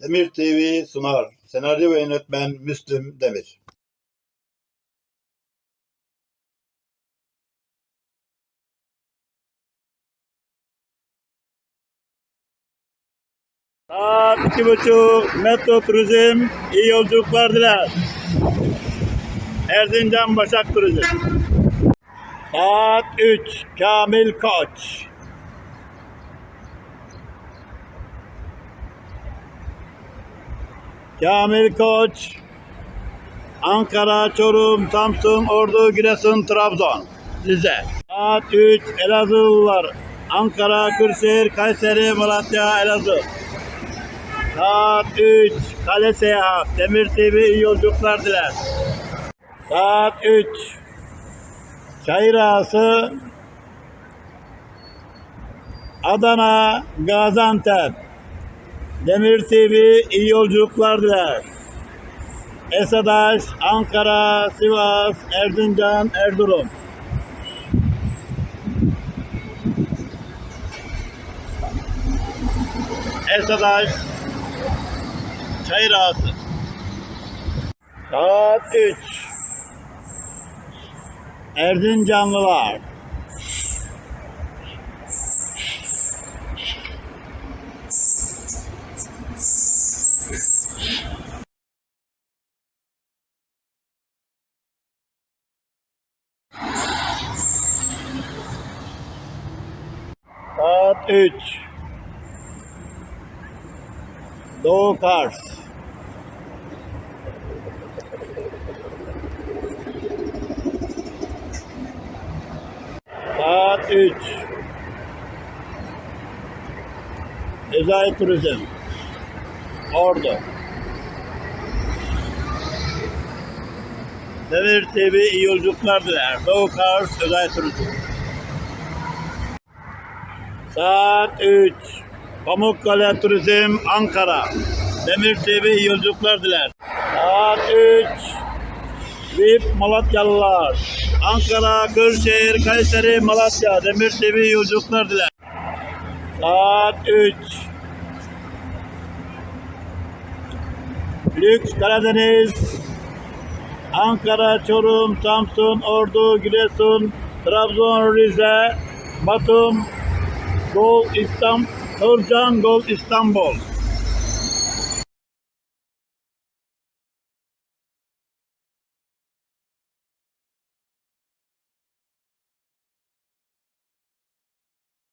Demir TV sunar. Senaryo ve yönetmen Müslüm Demir. Saat iki buçuk Metro Turizm iyi yolculuklar diler. Erzincan Başak Turizm. Saat 3 Kamil Koç. Kamil Koç Ankara, Çorum, Samsun, Ordu, Giresun, Trabzon. Size. Saat 3 Elazığlılar. Ankara, Kırşehir, Kayseri, Malatya, Elazığ. Saat 3 Kale Seyahat. Demir TV iyi yolculuklar diler. Saat 3 Çayır Ağası Adana, Gaziantep. Demir TV iyi yolculuklar diler. Esadaş, Ankara, Sivas, Erzincan, Erzurum. Esadaş, Çayır Ağası. Saat 3. Erzincanlılar. Saat 3. Doğu Kars. Saat 3. Özel Turizm. Ordu. Demir TV iyi yolculuklar diler. Doğu Kars Özel Turizm. Saat 3. Pamukkale Turizm Ankara. Demir TV iyi yolculuklar diler. Saat 3. VIP Malatyalılar. Ankara, Kırşehir, Kayseri, Malatya. Demir TV iyi yolculuklar diler. Saat 3. Lüks Karadeniz. Ankara, Çorum, Samsun, Ordu, Giresun, Trabzon, Rize, Batum, Gol İstanbul, Turcan Gol İstanbul.